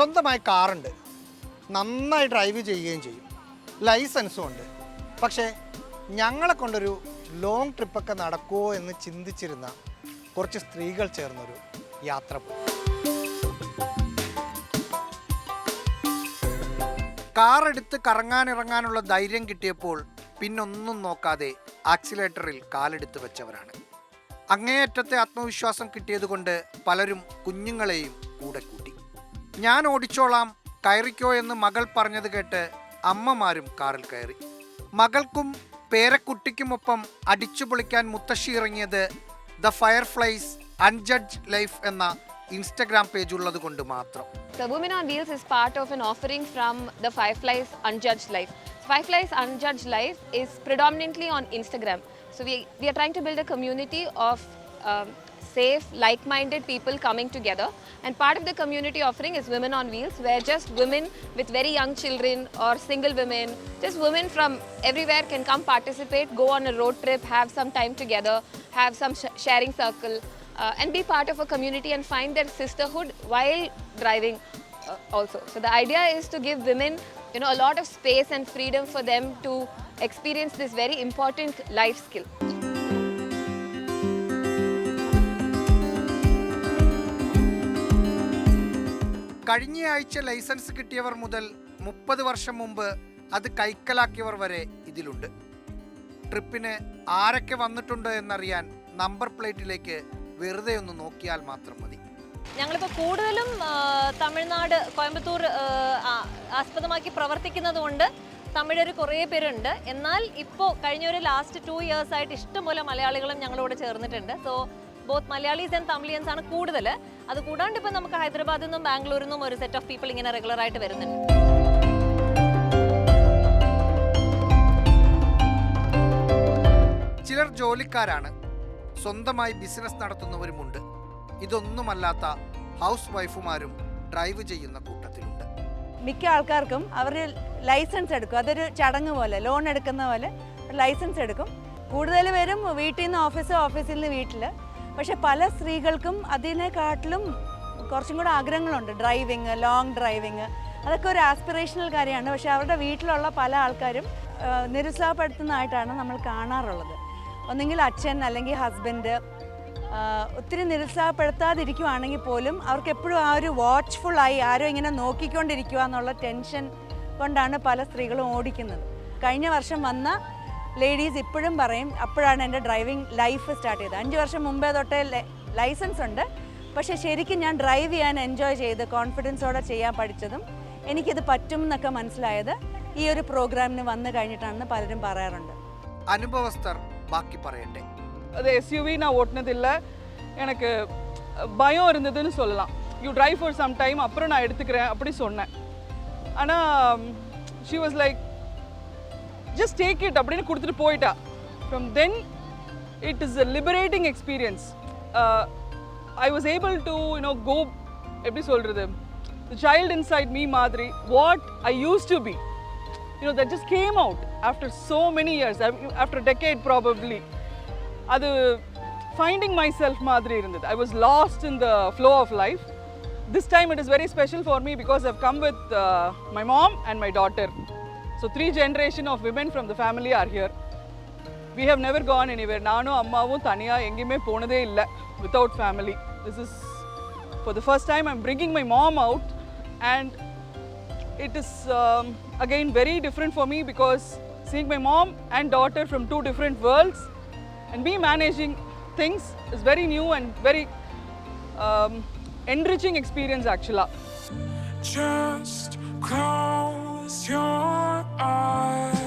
സ്വന്തമായി കാറുണ്ട്. നന്നായി ഡ്രൈവ് ചെയ്യുകയും ചെയ്യും. ലൈസൻസും ഉണ്ട്. പക്ഷേ ഞങ്ങളെ കൊണ്ടൊരു ലോങ് ട്രിപ്പൊക്കെ നടക്കുമോ എന്ന് ചിന്തിച്ചിരുന്ന കുറച്ച് സ്ത്രീകൾ ചേർന്നൊരു യാത്ര പോയി. കാറെടുത്ത് കറങ്ങാനിറങ്ങാനുള്ള ധൈര്യം കിട്ടിയപ്പോൾ പിന്നൊന്നും നോക്കാതെ ആക്സിലേറ്ററിൽ കാലെടുത്ത് വെച്ചവരാണ്. അങ്ങേയറ്റത്തെ ആത്മവിശ്വാസം കിട്ടിയതുകൊണ്ട് പലരും കുഞ്ഞുങ്ങളെയും കൂടെ കൂട്ടി. ഞാൻ ഓടിച്ചോളാം കയറിക്കോ എന്ന് മകൾ പറഞ്ഞത് കേട്ട് അമ്മമാരും കാറിൽ കയറി മകൾക്കും പേരക്കുട്ടിക്കുമൊപ്പം അടിച്ചു പൊളിക്കാൻ മുത്തശ്ശി ഇറങ്ങിയത് ദ ഫയർഫ്ലൈസ് അൺജഡ്ജ് ലൈഫ് എന്ന ഇൻസ്റ്റഗ്രാം പേജ് ഉള്ളത് കൊണ്ട് മാത്രം The Women on Wheels is part of an offering from the Fireflies Unjudged Life. Fireflies Unjudged Life is predominantly on Instagram. So we, we are trying to build a community of um, safe, like-minded people coming together. And part of the community offering is Women on Wheels, where just women with very young children or single women, just women from everywhere can come participate, go on a road trip, have some time together, have some sh- sharing circle, uh, and be part of a community and find their sisterhood while driving uh, also. So the idea is to give women, you know, a lot of space and freedom for them to experience this very important life skill. കഴിഞ്ഞയാഴ്ച licence കിട്ടിയവർ മുതൽ മുപ്പത് വർഷം മുമ്പ് അത് കൈക്കലാക്കിയവർ വരെ ഇതിലുണ്ട്. ട്രിപ്പിന് ആരൊക്കെ വന്നിട്ടുണ്ട് എന്നറിയാൻ നമ്പർ പ്ലേറ്റിലേക്ക് വെറുതെ ഒന്ന് നോക്കിയാൽ മാത്രം മതി. ഞങ്ങളിപ്പോൾ കൂടുതലും തമിഴ്നാട് കോയമ്പത്തൂർ ആസ്പദമാക്കി പ്രവർത്തിക്കുന്നത് കൊണ്ട് തമിഴർ കുറേ പേരുണ്ട്. എന്നാൽ ഇപ്പോൾ കഴിഞ്ഞ ഒരു ലാസ്റ്റ് ടു ഇയേഴ്സ് ആയിട്ട് ഇഷ്ടംപോലെ മലയാളികളും ഞങ്ങളോട് ചേർന്നിട്ടുണ്ട്. So both Malayalees and Tamilians ആണ് കൂടുതൽ അത് കൂടാണ്ട് ഇപ്പം നമുക്ക് ഹൈദരാബാദിൽ നിന്നും ബാംഗ്ലൂരിൽ നിന്നും ഒരു സെറ്റ് ഓഫ് പീപ്പിൾ ഇങ്ങനെ റെഗുലർ ആയിട്ട് വരുന്നുണ്ട്. ചിലർ ജോലിക്കാരാണ്. സ്വന്തമായി ബിസിനസ് നടത്തുന്നവരുമുണ്ട്. ഇതൊന്നുമല്ലാത്ത ഹൗസ് വൈഫുമാരും ഡ്രൈവ് ചെയ്യുന്ന കൂട്ടത്തിലുണ്ട്. മിക്ക ആൾക്കാർക്കും അവർ ലൈസൻസ് എടുക്കും. അതൊരു ചടങ്ങ് പോലെ ലോൺ എടുക്കുന്ന പോലെ ലൈസൻസ് എടുക്കും. കൂടുതൽ പേരും വീട്ടിൽ നിന്ന് ഓഫീസ് ഓഫീസിൽ നിന്ന് വീട്ടിൽ പക്ഷെ പല സ്ത്രീകൾക്കും അതിനെക്കാട്ടിലും കുറച്ചും കൂടെ ആഗ്രഹങ്ങളുണ്ട്. ഡ്രൈവിങ് ലോങ് ഡ്രൈവിങ് അതൊക്കെ ഒരു ആസ്പിറേഷണൽ കാര്യമാണ്. പക്ഷെ അവരുടെ വീട്ടിലുള്ള പല ആൾക്കാരും നിരുത്സാഹപ്പെടുത്തുന്നതായിട്ടാണ് നമ്മൾ കാണാറുള്ളത്. ഒന്നെങ്കിൽ അച്ഛൻ അല്ലെങ്കിൽ ഹസ്ബൻഡ് ഒത്തിരി നിരുത്സാഹപ്പെടുത്താതിരിക്കുവാണെങ്കിൽ പോലും അവർക്ക് എപ്പോഴും ആ ഒരു വാച്ച്ഫുൾ ആയി ആരോ ഇങ്ങനെ നോക്കിക്കൊണ്ടിരിക്കുക എന്നുള്ള ടെൻഷൻ കൊണ്ടാണ് പല സ്ത്രീകളും ഓടിക്കുന്നത്. കഴിഞ്ഞ വർഷം വന്ന ലേഡീസ് ഇപ്പോഴും പറയും അപ്പോഴാണ് എൻ്റെ ഡ്രൈവിംഗ് ലൈഫ് സ്റ്റാർട്ട് ചെയ്തത് അഞ്ച് വർഷം മുമ്പേ തൊട്ടേ ലൈസൻസ് ഉണ്ട് പക്ഷേ ശരിക്കും ഞാൻ ഡ്രൈവ് ചെയ്യാൻ എൻജോയ് ചെയ്ത് കോൺഫിഡൻസോടെ ചെയ്യാൻ പഠിച്ചതും എനിക്കിത് പറ്റും എന്നൊക്കെ മനസ്സിലായത് ഈ ഒരു പ്രോഗ്രാമിന് വന്നു കഴിഞ്ഞിട്ടാണെന്ന് പലരും പറയാറുണ്ട് അനുഭവസ്ഥർ ബാക്കി പറയട്ടെ அது எஸ்யூவி நான் ஓட்டினதில்ல எனக்கு பயம் இருந்ததுன்னு சொல்லலாம் you drive for some time அப்புறம் நான் எடுத்துக்கிறேன் அப்படி சொன்னேன் ஆனால் she was like just take it அப்படின்னு கொடுத்துட்டு போயிட்டா from then it is a liberating experience I was able to you know go எப்படி சொல்கிறது த சைல்டு இன்சைட் மீ மாதிரி what I used to be you know that just came out after so many years after a decade probably அது finding my self மாதிரி இருந்தது I was lost in the flow of life this time it is very special for me because I've come with my mom and my daughter So three generation of women from the family are here we have never gone anywhere நானும் அம்மாவும் தனியாக எங்கேயுமே போனதே இல்லை without family this is for the first time I'm bringing my mom out and it is um, again very different for me because seeing my mom and daughter from two different worlds and me managing things is very new and very um, enriching experience actually. Just your eyes.